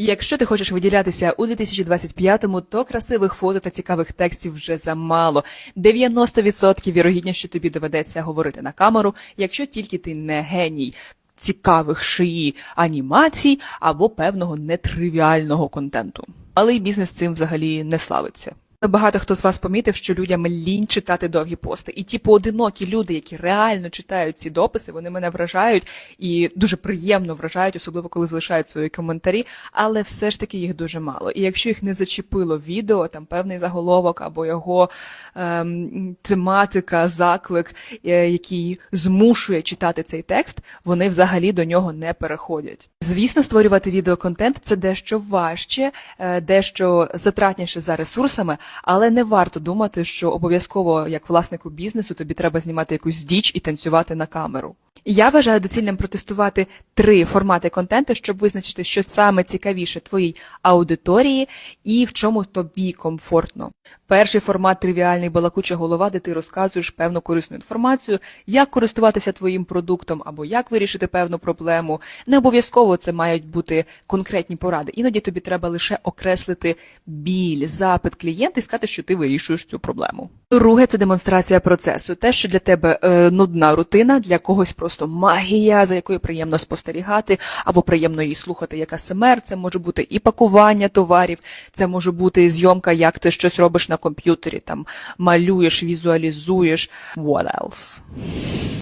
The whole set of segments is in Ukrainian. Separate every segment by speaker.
Speaker 1: Якщо ти хочеш виділятися у 2025-му, то красивих фото та цікавих текстів вже замало. 90% вірогідня, що тобі доведеться говорити на камеру, якщо тільки ти не геній цікавих шиї анімацій або певного нетривіального контенту. Але бізнес цим взагалі не славиться. Багато хто з вас помітив, що людям лінь читати довгі пости, і ті поодинокі люди, які реально читають ці дописи, вони мене вражають і дуже приємно вражають, особливо коли залишають свої коментарі. Але все ж таки їх дуже мало. І якщо їх не зачепило відео, там певний заголовок або його ем, тематика, заклик, е, який змушує читати цей текст, вони взагалі до нього не переходять. Звісно, створювати відеоконтент це дещо важче, е, дещо затратніше за ресурсами, але не варто думати, що обов'язково, як власнику бізнесу, тобі треба знімати якусь діч і танцювати на камеру. Я вважаю доцільним протестувати три формати контенту, щоб визначити, що саме цікавіше твоїй аудиторії і в чому тобі комфортно. Перший формат тривіальний балакуча голова, де ти розказуєш певну корисну інформацію, як користуватися твоїм продуктом або як вирішити певну проблему. Не обов'язково це мають бути конкретні поради. Іноді тобі треба лише окреслити біль, запит клієнта і сказати, що ти вирішуєш цю проблему. Друге це демонстрація процесу. Те, що для тебе е, нудна рутина, для когось просто магія, за якою приємно спостерігати, або приємно її слухати, як АСМР. Це може бути і пакування товарів, це може бути зйомка, як ти щось робиш на комп'ютері, там малюєш, візуалізуєш. What else?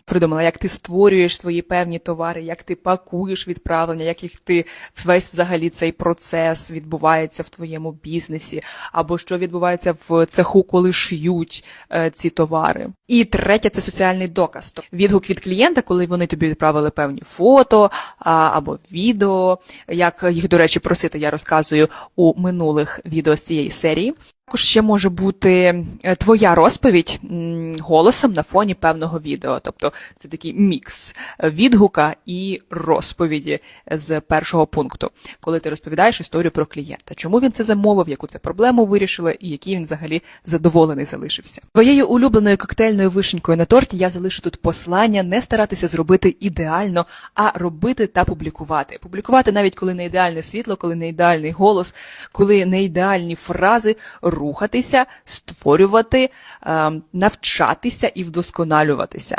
Speaker 1: Придумала, як ти створюєш свої певні товари, як ти пакуєш відправлення, як їх ти весь взагалі цей процес відбувається в твоєму бізнесі, або що відбувається в цеху, коли шиють е, ці товари. І третє це соціальний доказ. Тобто відгук від клієнта, коли вони тобі відправили певні фото а, або відео. Як їх, до речі, просити, я розказую у минулих відео з цієї серії. Також ще може бути е, твоя розповідь голосом на фоні певного відео. Тобто це такий мікс відгука і розповіді з першого пункту, коли ти розповідаєш історію про клієнта, чому він це замовив, яку це проблему вирішили, і який він взагалі задоволений залишився. Твоєю улюбленою коктейльною вишенькою на торті я залишу тут послання не старатися зробити ідеально, а робити та публікувати. Публікувати навіть коли не ідеальне світло, коли не ідеальний голос, коли не ідеальні фрази рухатися, створювати, ем, навчатися і вдосконалюватися.